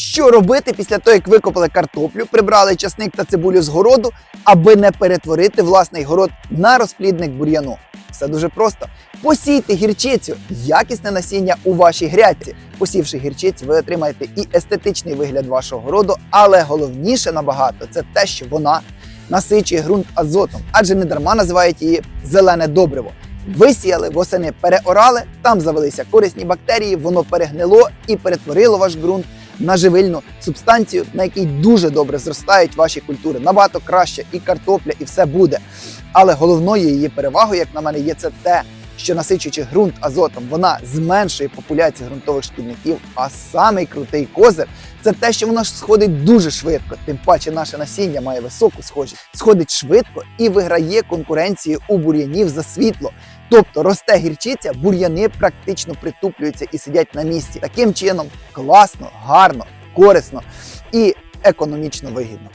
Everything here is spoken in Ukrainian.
Що робити після того, як викопали картоплю, прибрали часник та цибулю з городу, аби не перетворити власний город на розплідник бур'яну? Все дуже просто. Посійте гірчицю, якісне насіння у вашій грядці. Посівши гірчицю, ви отримаєте і естетичний вигляд вашого городу, але головніше набагато це те, що вона насичує ґрунт азотом, адже не дарма називають її зелене добриво. Висіяли, восени переорали, там завелися корисні бактерії, воно перегнило і перетворило ваш ґрунт на живильну субстанцію, на якій дуже добре зростають ваші культури. Набагато краще і картопля, і все буде. Але головною її перевагою, як на мене, є це те, що насичуючи ґрунт азотом, вона зменшує популяцію ґрунтових шкідників. А самий крутий козир це те, що воно ж сходить дуже швидко. Тим паче наше насіння має високу схожість, сходить швидко і виграє конкуренцію у бур'янів за світло. Тобто росте гірчиця, бур'яни практично притуплюються і сидять на місці. Таким чином класно, гарно, корисно і економічно вигідно.